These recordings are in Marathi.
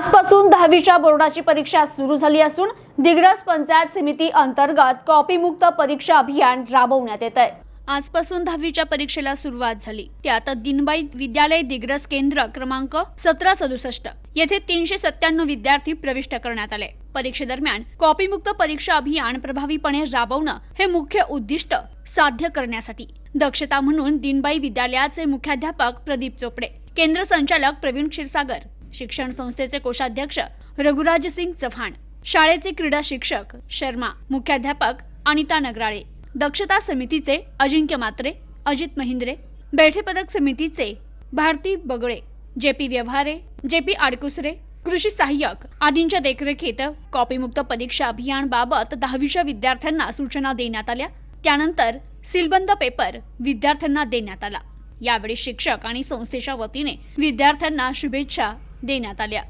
आजपासून दहावीच्या बोर्डाची परीक्षा सुरू झाली असून दिग्रस पंचायत समिती अंतर्गत कॉपीमुक्त परीक्षा अभियान राबवण्यात येत आहे. आजपासून दहावीच्या परीक्षेला सुरुवात झाली. त्यात दिनबाई विद्यालय दिग्रस केंद्र क्रमांक सतरा सदुसष्ट. येथे तीनशे सत्त्याण्णव विद्यार्थी प्रविष्ट करण्यात आले. परीक्षेदरम्यान कॉपीमुक्त परीक्षा अभियान प्रभावीपणे राबवणं हे मुख्य उद्दिष्ट साध्य करण्यासाठी. दक्षता म्हणून दिनबाई विद्यालयाचे मुख्याध्यापक प्रदीप चोपडे. केंद्र संचालक प्रवीण क्षीरसागर. शिक्षण संस्थेचे कोषाध्यक्ष रघुराज सिंग चव्हाण शाळेचे क्रीडा शिक्षक शर्मा मुख्याध्यापक अनिता नगराळे दक्षता समितीचे अजिंक्य मात्रे अजित महिंद्रे बैठे पदक समितीचे भारती बगळे J P Vyavahare J P आडकुसरे कृषी सहाय्यक आदींच्या देखरेखीत कॉपीमुक्त परीक्षा अभियान बाबत दहावीच्या विद्यार्थ्यांना सूचना देण्यात आल्या. त्यानंतर सीलबंद पेपर विद्यार्थ्यांना देण्यात आला. यावेळी शिक्षक आणि संस्थेच्या वतीने विद्यार्थ्यांना शुभेच्छा देण्यात आल्या.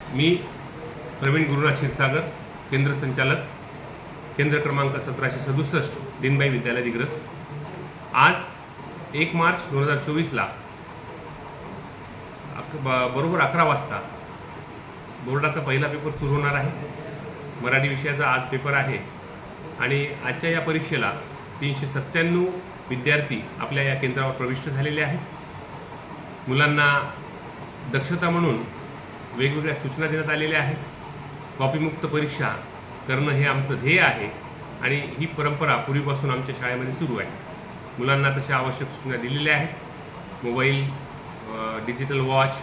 मी प्रवीण गुरुनाथ क्षीरसागर केंद्र संचालक केंद्र क्रमांक सतराशे सदुसष्ट दिनबाई विद्यालय दिग्रस. आज एक मार्च दोन हजार चोवीसला अक बरोबर अकरा वाजता बोर्डाचा पहिला पेपर सुरू होणार आहे. मराठी विषयाचा आज पेपर आहे आणि आजच्या या परीक्षेला तीनशे सत्त्याण्णव विद्यार्थी आपल्या या केंद्रावर प्रविष्ट झालेले आहेत. मुलांना दक्षता म्हणून वेगवेगळ्या सूचना देण्यात आलेल्या आहेत. कॉपीमुक्त परीक्षा करणं हे आमचं ध्येय आहे आणि ही परंपरा पूर्वीपासून आमच्या शाळेमध्ये सुरू आहे. मुलांना तशा आवश्यक सूचना दिलेल्या आहेत. मोबाईल डिजिटल वॉच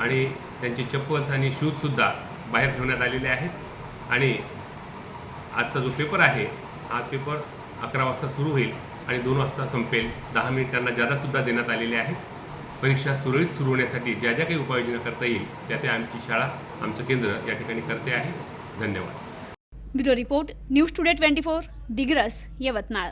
आणि त्यांचे चप्पल्स आणि शूजसुद्धा बाहेर ठेवण्यात आलेले आहेत. आणि आजचा जो पेपर आहे हा पेपर अकरा वाजता सुरू होईल आणि दोन वाजता संपेल. दहा मिनिटांना जादासुद्धा देण्यात आलेले आहेत. परीक्षा सुरळीत सुरू होण्यासाठी ज्या ज्या काही उपाययोजना करता येईल त्या त्या आमची शाळा आमचं केंद्र या ठिकाणी करते आहे. धन्यवाद. Bureau report news today twenty four Digras Yavatmal.